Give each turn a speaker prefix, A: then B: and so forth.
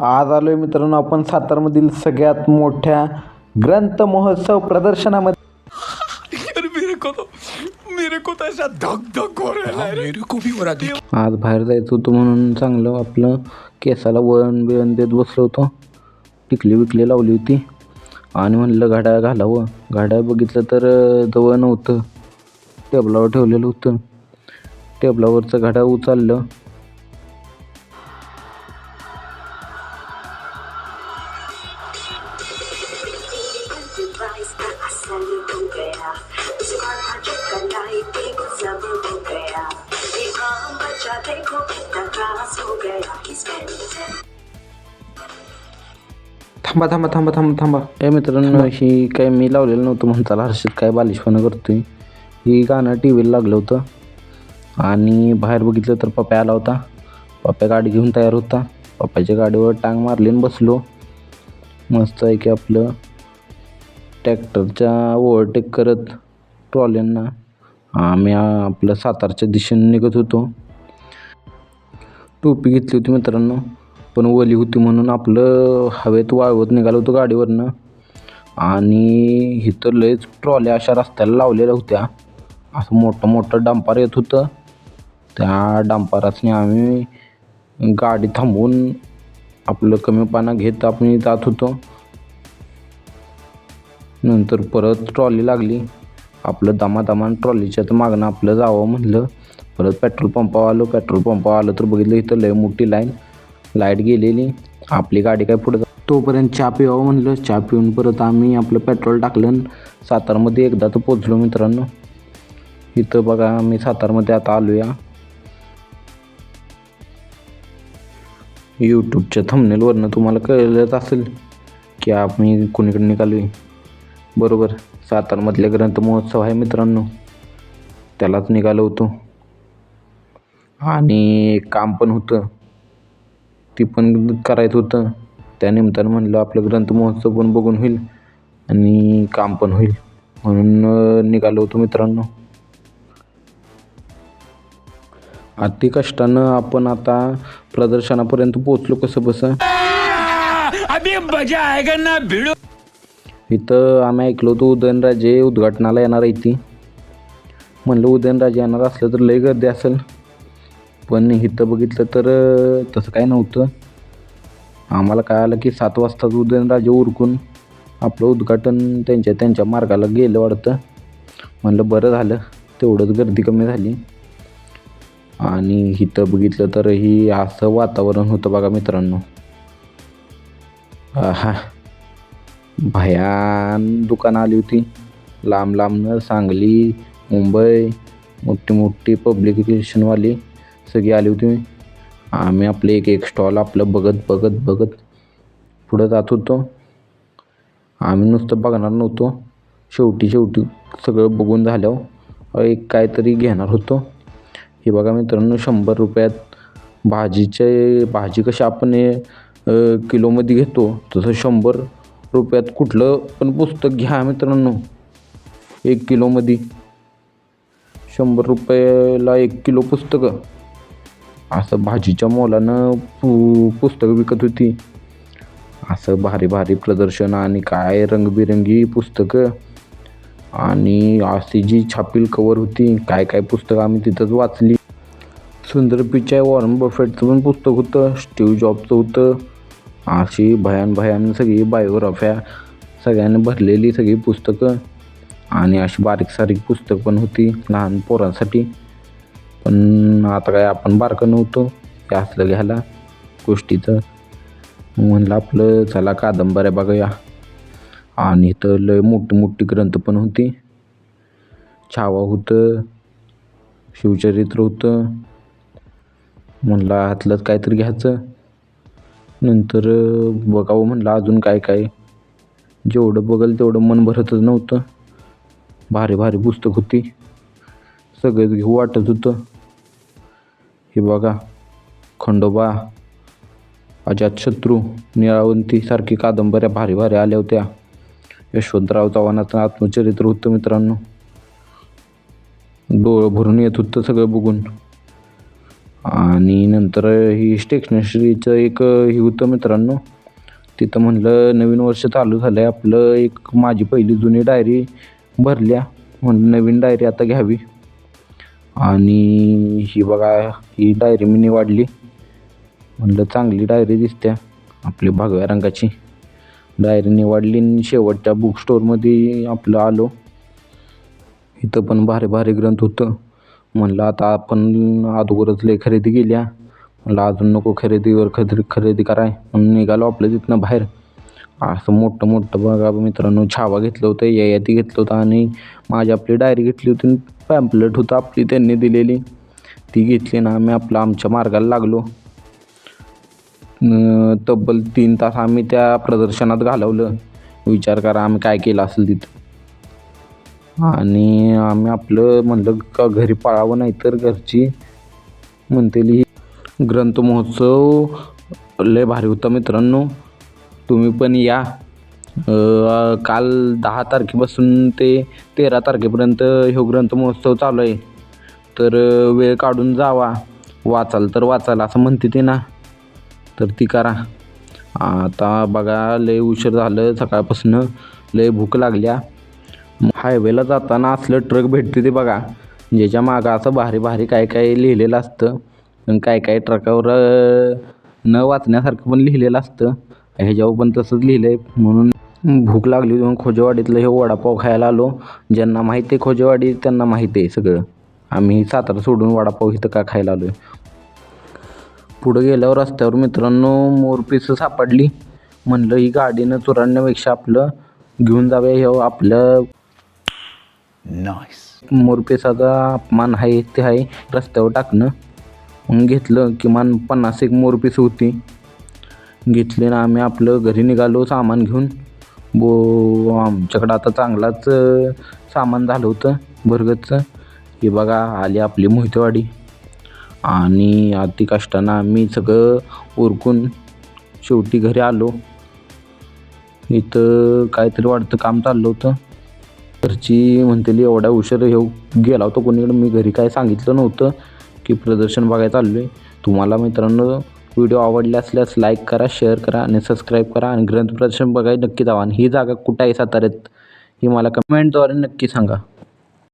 A: आज आलो आहे मित्रांनो आपण सातारमधील सगळ्यात मोठ्या ग्रंथ महोत्सव प्रदर्शनामध्ये.
B: हो है.
A: आज बाहेर जायचं होतं म्हणून चांगलं आपलं केसाला वळण बिळण देत बसलो होतो. टिकली विकली लावली होती. आणि म्हणलं गाड्या घालावं. गाड्या बघितलं तर जवळ नव्हतं. टेबलावर ठेवलेलं होतं. टेबलावरचं गाड्या उचललं.
C: हो गया सब हो गया ये आम बच्चा देखो कितना क्लास हो गया इसमें
A: थांबा थांबा थांबा थांबा थांबा. ए मित्रांनो ही काय मी लावलेलं नव्हतं म्हणताला हर्षित काय बालिशपणा करतोय. ही गाणं टी व्हीला लागलं होतं. आणि बाहेर बघितलं तर पप्या आला होता. पप्या गाडी घेऊन तयार होता. पप्पाच्या गाडीवर टांग मारली बसलो. मस्त आहे की आपलं. टॅक्टरच्या ओव्हरटेक करत ट्रॉल्यांना आम्ही आपलं सातारच्या दिशेने निघत होतो. टोपी घेतली होती मित्रांनो पण ओली होती म्हणून आपलं हवेत वाळवत निघालो होतो गाडीवरनं. आणि इथं लयच ट्रॉल्या अशा रस्त्याला लावलेल्या होत्या. असं मोठं मोठं डांपार येत होतं. त्या डांपारासने आम्ही गाडी थांबवून आपलं कमी पाना घेत आपण जात होतो. नंतर परत ट्रॉली लागली. आपलं दमादमान ट्रॉलीच्या तर मागणं आपलं जावं म्हणलं. परत पेट्रोल पंपावर आलो. पेट्रोल पंपावर आलं तर बघितलं इथं लय मोठी लाईन. लाइट गेलेली. आपली गाडी काय पुढे तोपर्यंत चहा पिवावं म्हणलं. चहा पिऊन परत आम्ही आपलं पेट्रोल टाकलं आणि सातारमध्ये एकदा तर पोचलो मित्रांनो. इथं बघा आम्ही सातारमध्ये आता आलो या यूट्यूबच्या थंबनेलवरनं तुम्हाला कळलंच असेल की आम्ही कुणीकडे निघालो आहे बरोबर. सातारमधले ग्रंथ महोत्सव आहे मित्रांनो. त्यालाच निघालो होतो. आणि काम पण होतं. ती पण करायचं होतं. त्या निमित्तानं म्हणलं आपलं ग्रंथ महोत्सव पण बघून होईल आणि काम पण होईल म्हणून निघालो होतो मित्रांनो. अति कष्टानं आपण आता प्रदर्शनापर्यंत पोचलो कसं बसं?
B: अभी मजा आएगा ना भिडू.
A: इथं आम्ही ऐकलो होतो उदयनराजे उद्घाटनाला येणार आहे ती. म्हणलं उदयनराजे येणार असलं तर लई गर्दी असेल. पण इथं बघितलं तर तसं काय नव्हतं. आम्हाला काय आलं की सात वाजताच उदयनराजे उरकून आपलं उद्घाटन त्यांच्या त्यांच्या मार्गाला गेलं वाटतं. म्हणलं बरं झालं तेवढंच गर्दी कमी झाली. आणि इथं बघितलं तर ही असं वातावरण होतं बघा मित्रांनो. हां भयान दुकानं आली होती. लांब लांबनं सांगली मुंबई मोठी मोठी पब्लिकेशनवाली सगळी आली होती. आम्ही आपले एक एक स्टॉल आपलं बघत बघत बघत पुढं जात होतो. आम्ही नुसतं बघणार नव्हतो. शेवटी शेवटी सगळं बघून झाल्यावर एक काहीतरी घेणार होतो. हे बघा मित्रांनो शंभर रुपयात भाजीचे भाजी कशी आपण किलोमध्ये घेतो तसं शंभर रुपयात कुठलं पण पुस्तक घ्या मित्रांनो. एक किलोमध्ये शंभर रुपयाला एक किलो पुस्तकं. असं भाजीच्या मोलानं पु पुस्तकं विकत होती. असं भारी भारी प्रदर्शन आणि काय रंगबिरंगी पुस्तकं. आणि अशी जी छापील कवर होती काय काय पुस्तकं आम्ही तिथंच वाचली. सुंदर पिचाय वॉरन बफेटचं पण पुस्तक होतं स्टीव जॉबचं होतं. अशी भयान भयान सगळी बायोग्राफ्या सगळ्यांनी भरलेली सगळी पुस्तकं. आणि अशी बारीक सारीक पुस्तक पण होती लहान पोरांसाठी. पण आता काय आपण बारकं नव्हतो हे असलं घ्यायला गोष्टीचं. म्हणलं आपलं चला कादंबऱ्या बघूया. आणि इथं लय मोठी मोठी ग्रंथ पण होती. छावा होतं शिवचरित्र होतं. म्हणलं हातलंच काहीतरी घ्यायचं. नंतर बघावं म्हणलं अजून काय काय. जेवढं बघल तेवढं मन भरतच नव्हतं. भारी भारी पुस्तक होती. सगळंच घेऊ वाटत होतं. हे बघा खंडोबा अजातशत्रू निळावंती सारखी कादंबऱ्या भारी भारी आल्या होत्या. यशवंतराव चव्हाणाचं आत्मचरित्र होतं मित्रांनो. डोळं भरून येत होतं सगळं बघून. आणि नंतर ही स्टेशनरीचं एक हे होतं मित्रांनो. तिथं म्हणलं नवीन वर्ष चालू झालं आहे आपलं एक माझी पहिली जुनी डायरी भरल्या. म्हणलं नवीन डायरी आता घ्यावी. आणि ही बघा ही डायरी मी निवडली. म्हणलं चांगली डायरी दिसत्या आपली भगव्या रंगाची. डायरी निवडली आणि शेवटच्या बुक स्टोरमध्ये आपलं आलो. इथं पण भारी भारी ग्रंथ होतं. म्हणलं आता आपण अगोदरच लय खरेदी केल्या. म्हणलं अजून नको खरेदीवर खरेदी खरेदी कराय. म्हणून निघालो आपलं तिथनं बाहेर. असं मोठं मोठं बघा मित्रांनो छावा घेतलं होतं ययाती घेतलं होतं आणि माझी आपली डायरी घेतली होती पॅम्पलेट होतं आपली त्यांनी दिलेली. ती घेतली ना आम्ही आपलं आमच्या मार्गाला लागलो. तब्बल तीन तास आम्ही त्या प्रदर्शनात घालवलं. विचार करा आम्ही काय केलं असेल तिथं. आणि आम्ही आपलं म्हणलं का घरी पाळावं नाही तर घरची म्हणतेली ग्रंथ महोत्सव लय भारी होता मित्रांनो. तुम्ही पण या. काल दहा तारखेपासून ते तेरा तारखेपर्यंत ह्यो ग्रंथ महोत्सव चालू आहे. तर वेळ काढून जावा. वाचाल तर वाचाल असं म्हणते ते ना. तर ती करा. आता बघा लय उशीर झालं सकाळपासून. लय भूक लागल्या. हायवेला जाताना असलं ट्रक भेटते ते बघा. ज्याच्या मागं असं भारी भारी काय काय लिहिलेलं असतं. आणि काय काय ट्रकावर न वाचण्यासारखं पण लिहिलेलं असतं. ह्याच्यावर पण तसंच लिहिलं आहे म्हणून भूक लागली म्हणून खोजेवाडीतलं हे वडापाव खायला आलो. ज्यांना माहिती आहे खोजेवाडी त्यांना माहिती आहे सगळं. आम्ही सातारा सोडून वडापाव इथं का खायला आलो आहे पुढं गेल्यावर रस्त्यावर मित्रांनो मोरपीस सापडली. म्हणलं ही गाडीनं चुराडण्यापेक्षा आपलं घेऊन जावे हे आपलं नाईस मोरपेसाचा अपमान आहे ते आहे. रस्त्यावर टाकणं. मग घेतलं किमान पन्नास एक मोरपीस होती. घेतले ना आम्ही आपलं घरी निघालो सामान घेऊन. बो आमच्याकडं आता चांगलाच सामान झालं होतं भरगतचं हे बघा आली आपली मोहितवाडी. आणि अति कष्टानं आम्ही सगळं उरकून शेवटी घरी आलो. इथं काहीतरी वाटतं काम चाललं होतं. घरची म्हणतेली एवढा उशीर येऊ गेला होता कोणीकडे मी घरी काय सांगितलं नव्हतं की प्रदर्शन बघायला चाललो आहे तुम्हाला मित्रांनो व्हिडिओ आवडले असल्यास लाईक करा शेअर करा आणि सबस्क्राईब करा आणि ग्रंथ प्रदर्शन बघायला नक्की जावा. आणि ही जागा कुठं आहे साताऱ्यात? ही मला कमेंटद्वारे नक्की सांगा.